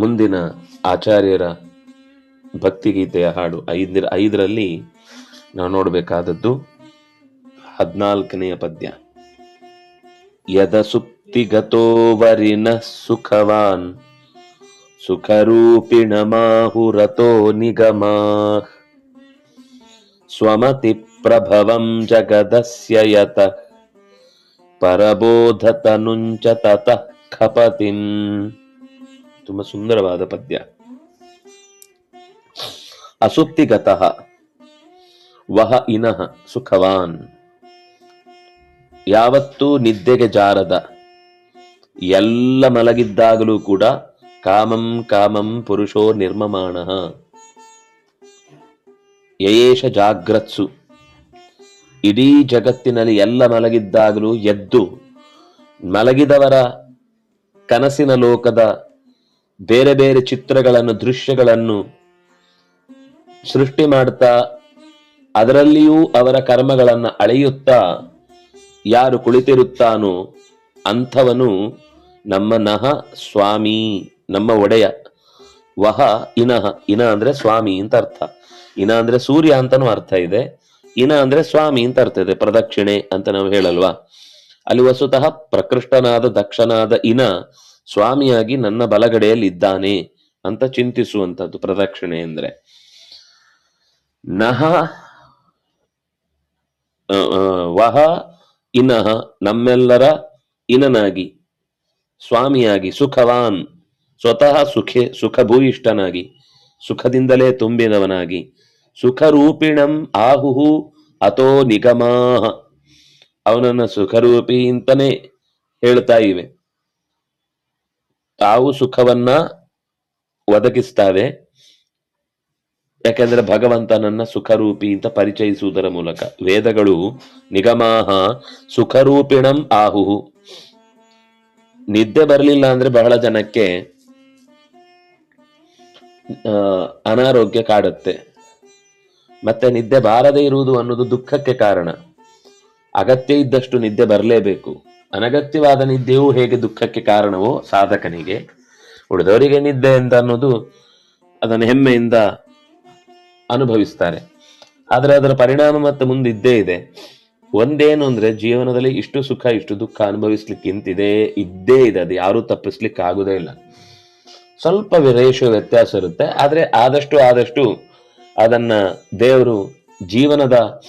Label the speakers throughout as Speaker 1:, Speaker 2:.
Speaker 1: ಮುಂದಿನ ಆಚಾರ್ಯರ ಭಕ್ತಿಗೀತೆಯ ಹಾಡು ಐದರ ಐದರಲ್ಲಿ ನಾವು ನೋಡಬೇಕಾದದ್ದು ಹದಿನಾಲ್ಕನೆಯ ಪದ್ಯ. ಯದ ಸುಪ್ತಿಗತೋ ವರಿನ ಸುಖವಾನ್, ಸುಖರೂಪಿಣ ಮಾಹುರತೋ ನಿಗಮ ಸ್ವಮತಿ ಪ್ರಭವಂ ಜಗದಸ್ಯ ಯತ, ಪರಬೋಧತನುಂಚ ತತಃ ಖಪತಿಂ ತುಂಬಾ ಸುಂದರವಾದ ಪದ್ಯ. ಅಸುಪ್ತಿಗತಃ ವಹ ಇನಃ ಸುಖವಾನ್. ಯಾವತ್ತೂ ನಿದ್ದೆಗೆ ಜಾರದ ಎಲ್ಲ ಮಲಗಿದ್ದಾಗಲೂ ಕೂಡ ಕಾಮಂ ಕಾಮಂ ಪುರುಷೋ ನಿರ್ಮಮಾಣ. ಯಯೇಶ ಜಾಗ್ರತ್ಸು. ಇಡೀ ಜಗತ್ತಿನಲ್ಲಿ ಎಲ್ಲ ಮಲಗಿದ್ದಾಗಲೂ ಎದ್ದು ಮಲಗಿದವರ ಕನಸಿನ ಲೋಕದ ಬೇರೆ ಬೇರೆ ಚಿತ್ರಗಳನ್ನು, ದೃಶ್ಯಗಳನ್ನು ಸೃಷ್ಟಿ ಮಾಡ್ತಾ, ಅದರಲ್ಲಿಯೂ ಅವರ ಕರ್ಮಗಳನ್ನು ಅಳೆಯುತ್ತಾ, ಯಾರು ಕುಳಿತಿರುತ್ತಾನೋ ಅಂಥವನು ನಮ್ಮ ನಹ ಸ್ವಾಮಿ, ನಮ್ಮ ಒಡೆಯ. ವಹ ಇನಹ, ಇನ ಅಂದ್ರೆ ಸ್ವಾಮಿ ಅಂತ ಅರ್ಥ. ಇನ ಅಂದ್ರೆ ಸೂರ್ಯ ಅಂತನೂ ಅರ್ಥ ಇದೆ. ಇನ ಅಂದ್ರೆ ಸ್ವಾಮಿ ಅಂತ ಅರ್ಥ ಇದೆ. ಪ್ರದಕ್ಷಿಣೆ ಅಂತ ನಾವು ಹೇಳಲ್ವಾ? ಅಲ್ಲಿ ವಸುತಃ ಪ್ರಕೃಷ್ಟನಾದ, ದಕ್ಷನಾದ ಇನ ಸ್ವಾಮಿಯಾಗಿ ನನ್ನ ಬಲಗಡೆಯಲ್ಲಿ ಇದ್ದಾನೆ ಅಂತ ಚಿಂತಿಸುವಂತದ್ದು ಪ್ರದಕ್ಷಿಣೆ ಅಂದ್ರೆ. ನಹ ವಹ, ಇನಹ, ನಮ್ಮೆಲ್ಲರ ಇನನಾಗಿ, ಸ್ವಾಮಿಯಾಗಿ, ಸುಖವಾನ್, ಸ್ವತಃ ಸುಖೆ, ಸುಖಭೂಯಿಷ್ಠನಾಗಿ, ಸುಖದಿಂದಲೇ ತುಂಬಿದವನಾಗಿ ಸುಖರೂಪಿಣಂ ಆಹುಹು ಅಥೋ ನಿಗಮಾಹ. ಅವನನ್ನ ಸುಖರೂಪಿ ಅಂತಾನೆ ಹೇಳ್ತಾ ಇವೆ. ತಾವು ಸುಖವನ್ನ ಒದಗಿಸ್ತಾವೆ. ಯಾಕೆಂದ್ರೆ ಭಗವಂತನನ್ನ ಸುಖರೂಪಿ ಅಂತ ಪರಿಚಯಿಸುವುದರ ಮೂಲಕ. ವೇದಗಳು ನಿಗಮಾಹ ಸುಖರೂಪಿಣಂ ಆಹುಹು. ನಿದ್ದೆ ಬರಲಿಲ್ಲ ಅಂದ್ರೆ ಬಹಳ ಜನಕ್ಕೆ ಅನಾರೋಗ್ಯ ಕಾಡುತ್ತೆ. ಮತ್ತೆ ನಿದ್ದೆ ಬಾರದೇ ಇರುವುದು ಅನ್ನೋದು ದುಃಖಕ್ಕೆ ಕಾರಣ. ಅಗತ್ಯ ಇದ್ದಷ್ಟು ನಿದ್ದೆ ಬರಲೇಬೇಕು. ಅನಗತ್ಯವಾದ ನಿದ್ದೆಯೂ ಹೇಗೆ ದುಃಖಕ್ಕೆ ಕಾರಣವೋ ಸಾಧಕನಿಗೆ ಉಳಿದವರಿಗೆ ನಿದ್ದೆ ಅಂತ ಅನ್ನೋದು ಅದನ್ನು ಹೆಮ್ಮೆಯಿಂದ ಅನುಭವಿಸ್ತಾರೆ. ಆದರೆ ಅದರ ಪರಿಣಾಮ ಮತ್ತೆ ಮುಂದೆ ಇದ್ದೇ ಇದೆ. ಒಂದೇನು ಅಂದ್ರೆ ಜೀವನದಲ್ಲಿ ಇಷ್ಟು ಸುಖ, ಇಷ್ಟು ದುಃಖ ಅನುಭವಿಸ್ಲಿಕ್ಕಿಂತಿದೆ, ಇದ್ದೇ ಇದೆ. ಅದು ಯಾರೂ ತಪ್ಪಿಸ್ಲಿಕ್ಕೆ ಆಗುದೇ ಇಲ್ಲ. ಸ್ವಲ್ಪ ರೇಷೋ ವ್ಯತ್ಯಾಸ ಇರುತ್ತೆ. ಆದ್ರೆ ಆದಷ್ಟು ಆದಷ್ಟು ಅದನ್ನ ದೇವರು ಜೀವನದ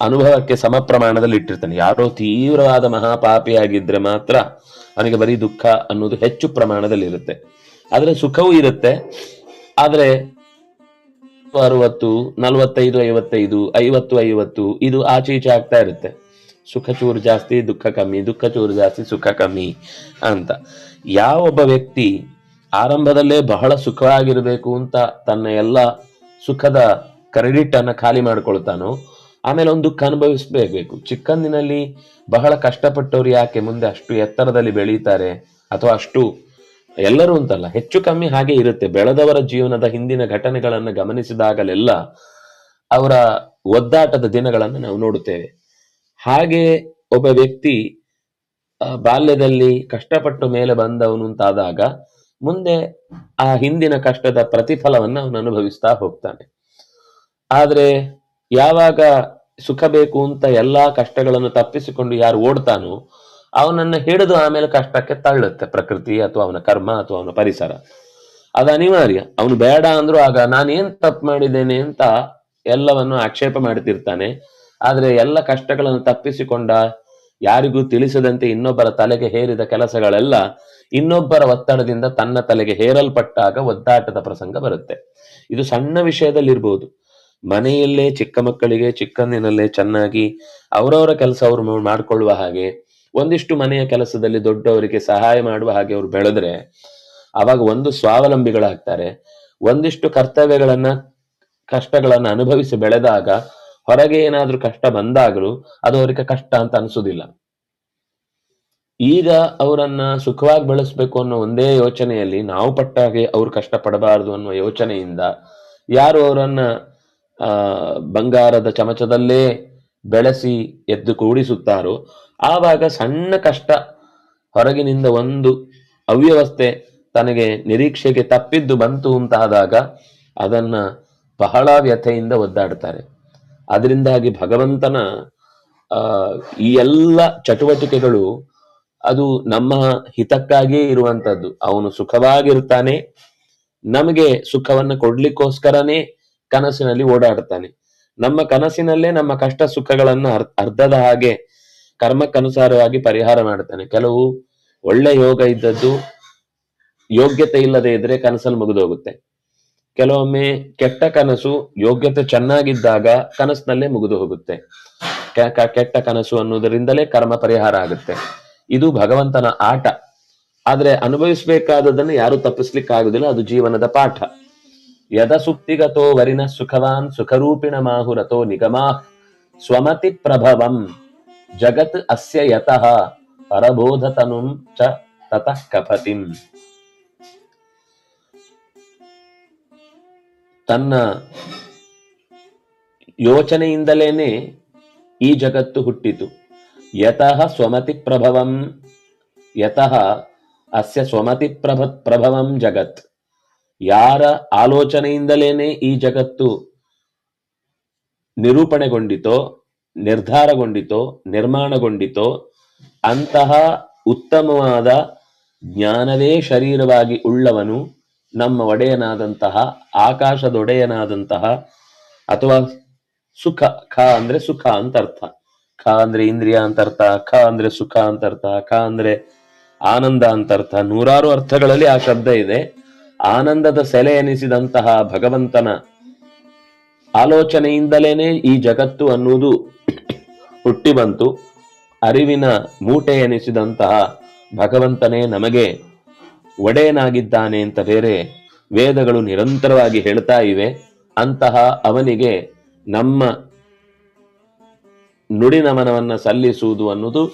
Speaker 1: ಅನುಭವಕ್ಕೆ ಸಮ ಪ್ರಮಾಣದಲ್ಲಿ ಇಟ್ಟಿರ್ತಾನೆ. ಯಾರೋ ತೀವ್ರವಾದ ಮಹಾಪಾಪಿಯಾಗಿದ್ರೆ ಮಾತ್ರ ಅವನಿಗೆ ಬರೀ ದುಃಖ ಅನ್ನೋದು ಹೆಚ್ಚು ಪ್ರಮಾಣದಲ್ಲಿ ಇರುತ್ತೆ. ಆದ್ರೆ ಸುಖವೂ ಇರುತ್ತೆ. ಆದ್ರೆ ಅರವತ್ತು, ನಲವತ್ತೈದು, ಐವತ್ತೈದು, ಐವತ್ತು ಐವತ್ತು, ಇದು ಆಚೆ ಈಚೆ ಆಗ್ತಾ ಇರುತ್ತೆ. ಸುಖ ಚೂರು ಜಾಸ್ತಿ, ದುಃಖ ಕಮ್ಮಿ, ದುಃಖ ಚೂರು ಜಾಸ್ತಿ, ಸುಖ ಕಮ್ಮಿ ಅಂತ. ಯಾವೊಬ್ಬ ವ್ಯಕ್ತಿ ಆರಂಭದಲ್ಲೇ ಬಹಳ ಸುಖವಾಗಿರಬೇಕು ಅಂತ ತನ್ನ ಎಲ್ಲ ಸುಖದ ಕ್ರೆಡಿಟ್ ಅನ್ನ ಖಾಲಿ ಮಾಡ್ಕೊಳ್ತಾನೋ ಆಮೇಲೆ ಒಂದು ದುಃಖ ಅನುಭವಿಸಬೇಕು. ಚಿಕ್ಕಂದಿನಲ್ಲಿ ಬಹಳ ಕಷ್ಟಪಟ್ಟವ್ರು ಯಾಕೆ? ಮುಂದೆ ಅಷ್ಟು ಎತ್ತರದಲ್ಲಿ ಬೆಳೀತಾರೆ. ಅಥವಾ ಅಷ್ಟು ಎಲ್ಲರೂ ಅಂತಲ್ಲ, ಹೆಚ್ಚು ಕಮ್ಮಿ ಹಾಗೆ ಇರುತ್ತೆ. ಬೆಳೆದವರ ಜೀವನದ ಹಿಂದಿನ ಘಟನೆಗಳನ್ನು ಗಮನಿಸಿದಾಗಲೆಲ್ಲ ಅವರ ಒದ್ದಾಟದ ದಿನಗಳನ್ನು ನಾವು ನೋಡುತ್ತೇವೆ. ಹಾಗೆ ಒಬ್ಬ ವ್ಯಕ್ತಿ ಬಾಲ್ಯದಲ್ಲಿ ಕಷ್ಟಪಟ್ಟು ಮೇಲೆ ಬಂದವನು ಅಂತಾದಾಗ ಮುಂದೆ ಆ ಹಿಂದಿನ ಕಷ್ಟದ ಪ್ರತಿಫಲವನ್ನು ಅವನು ಅನುಭವಿಸ್ತಾ ಹೋಗ್ತಾನೆ. ಆದ್ರೆ ಯಾವಾಗ ಸುಖ ಬೇಕು ಅಂತ ಎಲ್ಲಾ ಕಷ್ಟಗಳನ್ನು ತಪ್ಪಿಸಿಕೊಂಡು ಯಾರು ಓಡ್ತಾನೋ, ಅವನನ್ನ ಹಿಡಿದು ಆಮೇಲೆ ಕಷ್ಟಕ್ಕೆ ತಳ್ಳುತ್ತೆ ಪ್ರಕೃತಿ ಅಥವಾ ಅವನ ಕರ್ಮ ಅಥವಾ ಅವನ ಪರಿಸರ. ಅದು ಅನಿವಾರ್ಯ. ಅವನು ಬೇಡ ಅಂದ್ರೂ ಆಗ ನಾನು ಏನ್ ತಪ್ಪು ಮಾಡಿದ್ದೇನೆ ಅಂತ ಎಲ್ಲವನ್ನು ಆಕ್ಷೇಪ ಮಾಡ್ತಿರ್ತಾನೆ. ಆದ್ರೆ ಎಲ್ಲ ಕಷ್ಟಗಳನ್ನು ತಪ್ಪಿಸಿಕೊಂಡ, ಯಾರಿಗೂ ತಿಳಿಸದಂತೆ ಇನ್ನೊಬ್ಬರ ತಲೆಗೆ ಹೇರಿದ ಕೆಲಸಗಳೆಲ್ಲ ಇನ್ನೊಬ್ಬರ ಒತ್ತಡದಿಂದ ತನ್ನ ತಲೆಗೆ ಹೇರಲ್ಪಟ್ಟಾಗ ಒದ್ದಾಟದ ಪ್ರಸಂಗ ಬರುತ್ತೆ. ಇದು ಸಣ್ಣ ವಿಷಯದಲ್ಲಿರ್ಬೋದು. ಮನೆಯಲ್ಲೇ ಚಿಕ್ಕ ಮಕ್ಕಳಿಗೆ ಚಿಕ್ಕಂದಿನಲ್ಲೇ ಚೆನ್ನಾಗಿ ಅವರವರ ಕೆಲಸ ಅವರು ಮಾಡ್ಕೊಳ್ಳುವ ಹಾಗೆ, ಒಂದಿಷ್ಟು ಮನೆಯ ಕೆಲಸದಲ್ಲಿ ದೊಡ್ಡವರಿಗೆ ಸಹಾಯ ಮಾಡುವ ಹಾಗೆ ಅವರು ಬೆಳೆದ್ರೆ, ಅವಾಗ ಒಂದು ಸ್ವಾವಲಂಬಿಗಳಾಗ್ತಾರೆ. ಒಂದಿಷ್ಟು ಕರ್ತವ್ಯಗಳನ್ನ, ಕಷ್ಟಗಳನ್ನ ಅನುಭವಿಸಿ ಬೆಳೆದಾಗ, ಹೊರಗೆ ಏನಾದ್ರೂ ಕಷ್ಟ ಬಂದಾಗಲೂ ಅದು ಅವರಿಗೆ ಕಷ್ಟ ಅಂತ ಅನ್ಸುದಿಲ್ಲ. ಈಗ ಅವರನ್ನ ಸುಖವಾಗಿ ಬೆಳೆಸ್ಬೇಕು ಅನ್ನೋ ಒಂದೇ ಯೋಚನೆಯಲ್ಲಿ ನಾವು ಪಟ್ಟಾಗೆ ಅವ್ರು ಕಷ್ಟ ಪಡಬಾರದು ಅನ್ನೋ ಯೋಚನೆಯಿಂದ, ಯಾರು ಅವರನ್ನ ಬಂಗಾರದ ಚಮಚದಲ್ಲೇ ಬೆಳೆಸಿ ಎದ್ದು ಕೂಡಿಸುತ್ತಾರೋ, ಆವಾಗ ಸಣ್ಣ ಕಷ್ಟ ಹೊರಗಿನಿಂದ ಒಂದು ಅವ್ಯವಸ್ಥೆ ತನಗೆ ನಿರೀಕ್ಷೆಗೆ ತಪ್ಪಿದ್ದು ಬಂತು ಅಂತಾದಾಗ ಅದನ್ನ ಬಹಳ ವ್ಯಥೆಯಿಂದ ಒದ್ದಾಡ್ತಾರೆ. ಅದರಿಂದಾಗಿ ಭಗವಂತನ ಈ ಎಲ್ಲ ಚಟುವಟಿಕೆಗಳು ಅದು ನಮ್ಮ ಹಿತಕ್ಕಾಗಿಯೇ ಇರುವಂತದ್ದು. ಅವನು ಸುಖವಾಗಿರ್ತಾನೆ, ನಮಗೆ ಸುಖವನ್ನು ಕೊಡ್ಲಿಕ್ಕೋಸ್ಕರನೇ ಕನಸಿನಲ್ಲಿ ಓಡಾಡ್ತಾನೆ ನಮ್ಮ ಕನಸಿನಲ್ಲೇ ನಮ್ಮ ಕಷ್ಟ ಸುಖಗಳನ್ನ ಅರ್ಧದ ಹಾಗೆ ಕರ್ಮಕ್ಕನುಸಾರವಾಗಿ ಪರಿಹಾರ ಮಾಡ್ತಾನೆ ಕೆಲವು ಒಳ್ಳೆ ಯೋಗ ಇದ್ದದ್ದು ಯೋಗ್ಯತೆ ಇಲ್ಲದೆ ಇದ್ರೆ ಕನಸಲ್ಲಿ ಮುಗಿದೋಗುತ್ತೆ. ಕೆಲವೊಮ್ಮೆ ಕೆಟ್ಟ ಕನಸು ಯೋಗ್ಯತೆ ಚೆನ್ನಾಗಿದ್ದಾಗ ಕನಸಿನಲ್ಲೇ ಮುಗಿದು ಹೋಗುತ್ತೆ. ಕೆಟ್ಟ ಕನಸು ಅನ್ನೋದರಿಂದಲೇ ಕರ್ಮ ಪರಿಹಾರ ಆಗುತ್ತೆ. ಇದು ಭಗವಂತನ ಆಟ. ಆದ್ರೆ ಅನುಭವಿಸಬೇಕಾದದನ್ನು ಯಾರು ತಪ್ಪಿಸ್ಲಿಕ್ಕಾಗುದಿಲ್ಲ ಅದು ಜೀವನದ ಪಾಠ. ಯದ ಸುಪ್ತಿಗತೋ ವರಿನ ಸುಖವಾನ್ ಸುಖರೂಪಿಣ ಮಾಹುರತೋ ನಿಗಮಾ ಸ್ವಮತಿ ಪ್ರಭವಂ ಜಗತ್ ಅಸ್ಯ ಯತಃ ಪರಬೋಧತನುಂ ಚ ತತಃ ಕಪತಿಂ ತನ್ನ ಯೋಚನೆಯಿಂದಲೇನೆ ಈ ಜಗತ್ತು ಹುಟ್ಟಿತು. ಯತಃ ಸ್ವಮತಿ ಪ್ರಭವಂ ಯತಃ ಅಸ್ಯ ಸ್ವಮತಿ ಪ್ರಭ ಪ್ರಭವಂ ಜಗತ್। ಯಾರ ಆಲೋಚನೆಯಿಂದಲೇನೆ ಈ ಜಗತ್ತು ನಿರೂಪಣೆಗೊಂಡಿತೋ, ನಿರ್ಧಾರಗೊಂಡಿತೋ, ನಿರ್ಮಾಣಗೊಂಡಿತೋ, ಅಂತಹ ಉತ್ತಮವಾದ ಜ್ಞಾನವೇ ಶರೀರವಾಗಿ ಉಳ್ಳವನು ನಮ್ಮ ಒಡೆಯನಾದಂತಹ, ಆಕಾಶದೊಡೆಯನಾದಂತಹ, ಅಥವಾ ಸುಖ, ಖ ಅಂದ್ರೆ ಸುಖ ಅಂತ ಅರ್ಥ. ಖ ಅಂದ್ರೆ ಇಂದ್ರಿಯ ಅಂತ ಅರ್ಥ, ಖ ಅಂದ್ರೆ ಸುಖ ಅಂತ ಅರ್ಥ, ಖ ಅಂದ್ರೆ ಆನಂದ ಅಂತ ಅರ್ಥ. ನೂರಾರು ಅರ್ಥಗಳಲ್ಲಿ ಆ ಶಬ್ದ ಇದೆ. ಆನಂದದ ಸೆಲೆ ಎನಿಸಿದಂತಹ ಭಗವಂತನ ಆಲೋಚನೆಯಿಂದಲೇನೆ ಈ ಜಗತ್ತು ಅನ್ನುವುದು ಹುಟ್ಟಿ ಬಂತು. ಅರಿವಿನ ಮೂಟೆ ಎನಿಸಿದಂತಹ ಭಗವಂತನೇ ನಮಗೆ ಒಡೆಯನಾಗಿದ್ದಾನೆ ಅಂತ ಬೇರೆ ವೇದಗಳು ನಿರಂತರವಾಗಿ ಹೇಳ್ತಾ ಇವೆ. ಅಂತಹ ಅವನಿಗೆ ನಮ್ಮ ನುಡಿ ನಮನವನ್ನು ಸಲ್ಲಿಸುವುದು ಅನ್ನುವುದು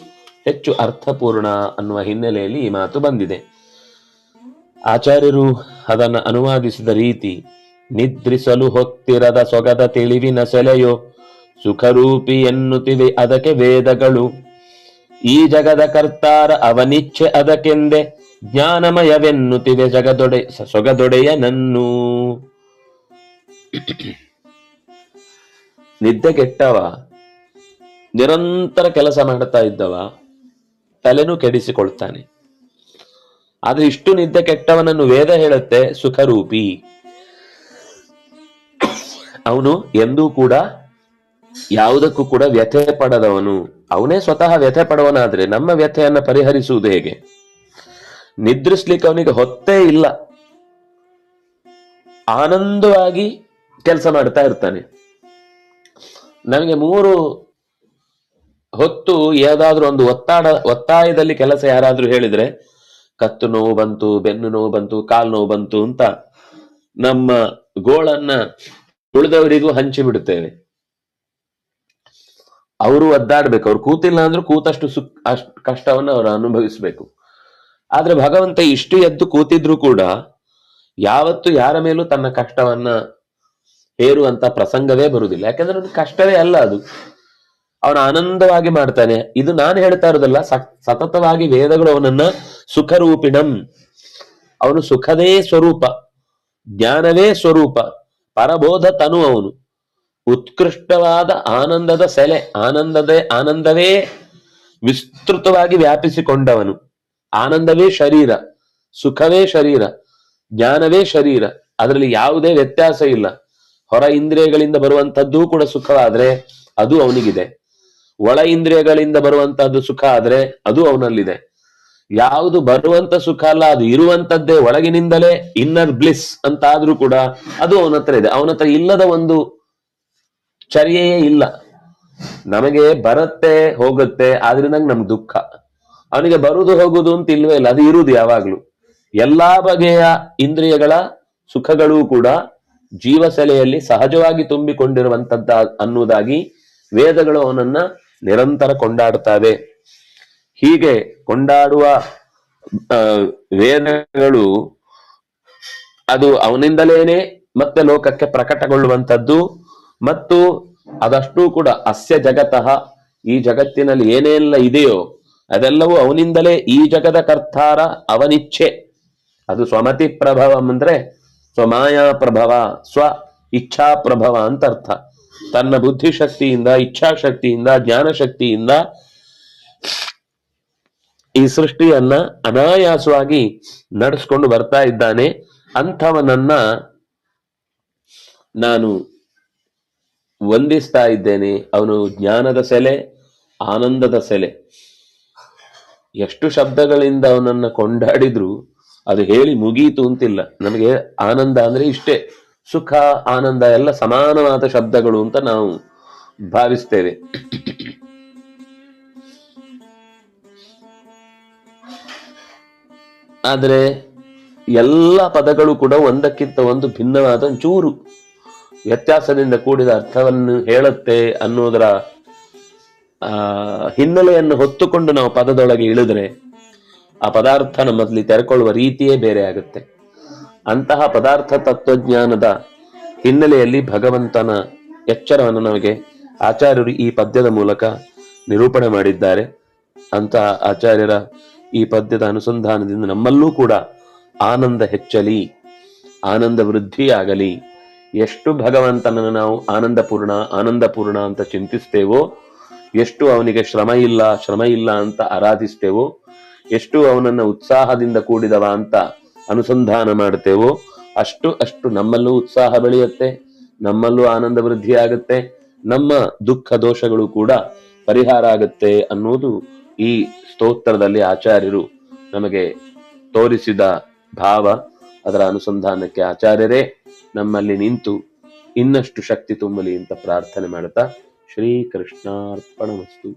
Speaker 1: ಹೆಚ್ಚು ಅರ್ಥಪೂರ್ಣ ಅನ್ನುವ ಹಿನ್ನೆಲೆಯಲ್ಲಿ ಈ ಮಾತು ಬಂದಿದೆ. ಆಚಾರ್ಯರು ಅದನ್ನ ಅನುವಾದಿಸಿದ ರೀತಿ, ನಿದ್ರಿಸಲು ಹೊತ್ತಿರದ ಸೊಗದ ತಿಳಿವಿನ ಸೆಲೆಯೋ ಸುಖರೂಪಿ ಎನ್ನುತ್ತಿವೆ ಅದಕ್ಕೆ ವೇದಗಳು. ಈ ಜಗದ ಕರ್ತಾರ ಅವನಿಚ್ಛೆ ಅದಕ್ಕೆಂದೆ ಜ್ಞಾನಮಯವೆನ್ನುತ್ತಿವೆ ಜಗದೊಡೆ ಸೊಗದೊಡೆಯ ನನ್ನು ನಿದ್ದೆಗೆಟ್ಟವ ನಿರಂತರ ಕೆಲಸ ಮಾಡ್ತಾ ಇದ್ದವ, ತಲೆನೂ ಕೆಡಿಸಿಕೊಳ್ತಾನೆ. ಆದ್ರೆ ಇಷ್ಟು ನಿದ್ದೆ ಕೆಟ್ಟವನನ್ನು ವೇದ ಹೇಳುತ್ತೆ ಸುಖರೂಪಿ. ಅವನು ಎಂದೂ ಕೂಡ ಯಾವುದಕ್ಕೂ ಕೂಡ ವ್ಯಥೆ ಪಡದವನು. ಅವನೇ ಸ್ವತಃ ವ್ಯಥೆ ಪಡವನಾದ್ರೆ ನಮ್ಮ ವ್ಯಥೆಯನ್ನ ಪರಿಹರಿಸುವುದು ಹೇಗೆ? ನಿದ್ರಿಸ್ಲಿಕ್ಕೆ ಅವನಿಗೆ ಹೊತ್ತೇ ಇಲ್ಲ. ಆನಂದವಾಗಿ ಕೆಲಸ ಮಾಡ್ತಾ ಇರ್ತಾನೆ. ನಮಗೆ ಮೂರು ಹೊತ್ತು ಯಾವ್ದಾದ್ರು ಒಂದು ಒತ್ತಾಡ ಒತ್ತಾಯದಲ್ಲಿ ಕೆಲಸ ಯಾರಾದ್ರೂ ಹೇಳಿದ್ರೆ ಕತ್ತು ನೋವು ಬಂತು, ಬೆನ್ನು ನೋವು ಬಂತು, ಕಾಲು ನೋವು ಬಂತು ಅಂತ ನಮ್ಮ ಗೋಳನ್ನ ಉಳಿದವರಿಗೂ ಹಂಚಿ ಬಿಡುತ್ತೇವೆ. ಅವರು ಒದ್ದಾಡ್ಬೇಕು, ಅವ್ರು ಕೂತಿಲ್ಲ ಅಂದ್ರೂ ಕೂತಷ್ಟು ಸುಖ ಕಷ್ಟವನ್ನು ಅವರು ಅನುಭವಿಸ್ಬೇಕು. ಆದ್ರೆ ಭಗವಂತ ಇಷ್ಟು ಎದ್ದು ಕೂತಿದ್ರು ಕೂಡ ಯಾವತ್ತು ಯಾರ ಮೇಲೂ ತನ್ನ ಕಷ್ಟವನ್ನ ಹೇರುವಂತ ಪ್ರಸಂಗವೇ ಬರುವುದಿಲ್ಲ. ಯಾಕಂದ್ರೆ ಅವ್ನಿಗೆ ಕಷ್ಟವೇ ಅಲ್ಲ ಅದು. ಅವನು ಆನಂದವಾಗಿ ಮಾಡ್ತಾನೆ. ಇದು ನಾನು ಹೇಳ್ತಾ ಇರೋದಲ್ಲ ಸತತವಾಗಿ ವೇದಗಳು ಅವನನ್ನ ಸುಖರೂಪಿಣಂ. ಅವನು ಸುಖದೇ ಸ್ವರೂಪ ಜ್ಞಾನವೇ ಸ್ವರೂಪ, ಪರಬೋಧ ತನು ಅವನು. ಉತ್ಕೃಷ್ಟವಾದ ಆನಂದದ ಸೆಲೆ, ಆನಂದದೇ, ಆನಂದವೇ ವಿಸ್ತೃತವಾಗಿ ವ್ಯಾಪಿಸಿಕೊಂಡವನು. ಆನಂದವೇ ಶರೀರ, ಸುಖವೇ ಶರೀರ, ಜ್ಞಾನವೇ ಶರೀರ. ಅದರಲ್ಲಿ ಯಾವುದೇ ವ್ಯತ್ಯಾಸ ಇಲ್ಲ. ಹೊರ ಇಂದ್ರಿಯಗಳಿಂದ ಬರುವಂತದ್ದು ಕೂಡ ಸುಖವಾದ್ರೆ ಅದು ಅವನಿಗಿದೆ. ಒಳ ಇಂದ್ರಿಯಗಳಿಂದ ಬರುವಂತಹದ್ದು ಸುಖ ಆದ್ರೆ ಅದು ಅವನಲ್ಲಿದೆ. ಯಾವುದು ಬರುವಂತ ಸುಖ ಅಲ್ಲ, ಅದು ಇರುವಂತದ್ದೇ ಒಳಗಿನಿಂದಲೇ ಇನ್ನರ್ ಬ್ಲಿಸ್ ಅಂತ ಆದ್ರೂ ಕೂಡ ಅದು ಅವನ ಹತ್ರ ಇದೆ. ಅವನ ಹತ್ರ ಇಲ್ಲದ ಒಂದು ಚರ್ಯೆಯೇ ಇಲ್ಲ. ನಮಗೆ ಬರುತ್ತೆ, ಹೋಗುತ್ತೆ, ಆದ್ರಿಂದ ನಮ್ಗೆ ದುಃಖ. ಅವನಿಗೆ ಬರುದು ಹೋಗುದು ಅಂತ ಇಲ್ವೇ ಇಲ್ಲ, ಅದು ಇರುವುದು ಯಾವಾಗ್ಲೂ. ಎಲ್ಲಾ ಬಗೆಯ ಇಂದ್ರಿಯಗಳ ಸುಖಗಳೂ ಕೂಡ ಜೀವಸೆಲೆಯಲ್ಲಿ ಸಹಜವಾಗಿ ತುಂಬಿಕೊಂಡಿರುವಂತದ್ದ ಅನ್ನುವುದಾಗಿ ವೇದಗಳು ಅವನನ್ನ ನಿರಂತರ ಕೊಂಡಾಡ್ತಾವೆ. ಹೀಗೆ ಕೊಂಡಾಡುವ ವೇದಗಳು ಅದು ಅವನಿಂದಲೇನೆ ಮತ್ತೆ ಲೋಕಕ್ಕೆ ಪ್ರಕಟಗೊಳ್ಳುವಂತದ್ದು ಮತ್ತು ಅದಷ್ಟೂ ಕೂಡ ಅಸ್ಯ ಜಗತಃ ಈ ಜಗತ್ತಿನಲ್ಲಿ ಏನೆಲ್ಲ ಇದೆಯೋ ಅದೆಲ್ಲವೂ ಅವನಿಂದಲೇ ಈ ಜಗದ ಕರ್ತಾರ ಅವನಿಚ್ಛೆ. ಅದು ಸ್ವಮತಿ ಪ್ರಭವ ಅಂದ್ರೆ ಸ್ವಮಾಯಾ ಪ್ರಭವ, ಸ್ವ ಇಚ್ಛಾ ಪ್ರಭವ ಅಂತ ಅರ್ಥ ತನ್ನ ಬುದ್ಧಿಶಕ್ತಿಯಿಂದ, ಇಚ್ಛಾಶಕ್ತಿಯಿಂದ, ಜ್ಞಾನಶಕ್ತಿಯಿಂದ ಈ ಸೃಷ್ಟಿಯನ್ನ ಅನಾಯಾಸವಾಗಿ ನಡೆಸ್ಕೊಂಡು ಬರ್ತಾ ಇದ್ದಾನೆ. ಅಂಥವನನ್ನ ನಾನು ವಂದಿಸ್ತಾ ಇದ್ದೇನೆ. ಅವನು ಜ್ಞಾನದ ಸೆಲೆ, ಆನಂದದ ಸೆಲೆ. ಎಷ್ಟು ಶಬ್ದಗಳಿಂದ ಅವನನ್ನ ಕೊಂಡಾಡಿದ್ರು, ಅದು ಹೇಳಿ ಮುಗೀತು ಅಂತಿಲ್ಲ. ನಮಗೆ ಆನಂದ ಅಂದ್ರೆ ಇಷ್ಟೇ. ಸುಖ, ಆನಂದ, ಎಲ್ಲ ಸಮಾನವಾದ ಶಬ್ದಗಳು ಅಂತ ನಾವು ಭಾವಿಸ್ತೇವೆ. ಆದರೆ ಎಲ್ಲ ಪದಗಳು ಕೂಡ ಒಂದಕ್ಕಿಂತ ಒಂದು ಭಿನ್ನವಾದ ಚೂರು. ವ್ಯತ್ಯಾಸದಿಂದ ಕೂಡಿದ ಅರ್ಥವನ್ನು ಹೇಳುತ್ತೆ ಅನ್ನೋದರ ಹಿನ್ನೆಲೆಯನ್ನು ಹೊತ್ತುಕೊಂಡು ನಾವು ಪದದೊಳಗೆ ಇಳಿದ್ರೆ ಆ ಪದಾರ್ಥ ನಮ್ಮಲ್ಲಿ ತೆರೆಕೊಳ್ಳುವ ರೀತಿಯೇ ಬೇರೆ ಆಗುತ್ತೆ. ಅಂತಹ ಪದಾರ್ಥ ತತ್ವಜ್ಞಾನದ ಹಿನ್ನೆಲೆಯಲ್ಲಿ ಭಗವಂತನ ಎಚ್ಚರವನ್ನು ನಮಗೆ ಆಚಾರ್ಯರು ಈ ಪದ್ಯದ ಮೂಲಕ ನಿರೂಪಣೆ ಮಾಡಿದ್ದಾರೆ. ಅಂತಹ ಆಚಾರ್ಯರ ಈ ಪದ್ಯದ ಅನುಸಂಧಾನದಿಂದ ನಮ್ಮಲ್ಲೂ ಕೂಡ ಆನಂದ ಹೆಚ್ಚಲಿ, ಆನಂದ ವೃದ್ಧಿಯಾಗಲಿ. ಎಷ್ಟು ಭಗವಂತನನ್ನು ನಾವು ಆನಂದಪೂರ್ಣ ಆನಂದಪೂರ್ಣ ಅಂತ ಚಿಂತಿಸ್ತೇವೋ, ಎಷ್ಟು ಅವನಿಗೆ ಶ್ರಮ ಇಲ್ಲ ಶ್ರಮ ಇಲ್ಲ ಅಂತ ಆರಾಧಿಸ್ತೇವೋ, ಎಷ್ಟು ಅವನನ್ನು ಉತ್ಸಾಹದಿಂದ ಕೂಡಿದವ ಅಂತ ಅನುಸಂಧಾನ ಮಾಡ್ತೇವೋ, ಅಷ್ಟು ಅಷ್ಟು ನಮ್ಮಲ್ಲೂ ಉತ್ಸಾಹ ಬೆಳೆಯುತ್ತೆ, ನಮ್ಮಲ್ಲೂ ಆನಂದ ವೃದ್ಧಿ ಆಗುತ್ತೆ ನಮ್ಮ ದುಃಖ ದೋಷಗಳು ಕೂಡ ಪರಿಹಾರ ಆಗುತ್ತೆ ಅನ್ನೋದು ಈ ಸ್ತೋತ್ರದಲ್ಲಿ ಆಚಾರ್ಯರು ನಮಗೆ ತೋರಿಸಿದ ಭಾವ ಅದರ ಅನುಸಂಧಾನಕ್ಕೆ ಆಚಾರ್ಯರೇ ನಮ್ಮಲ್ಲಿ ನಿಂತು ಇನ್ನಷ್ಟು ಶಕ್ತಿ ತುಂಬಲಿ ಅಂತ ಪ್ರಾರ್ಥನೆ ಮಾಡುತ್ತಾ ಶ್ರೀ ಕೃಷ್ಣಾರ್ಪಣಮಸ್ತು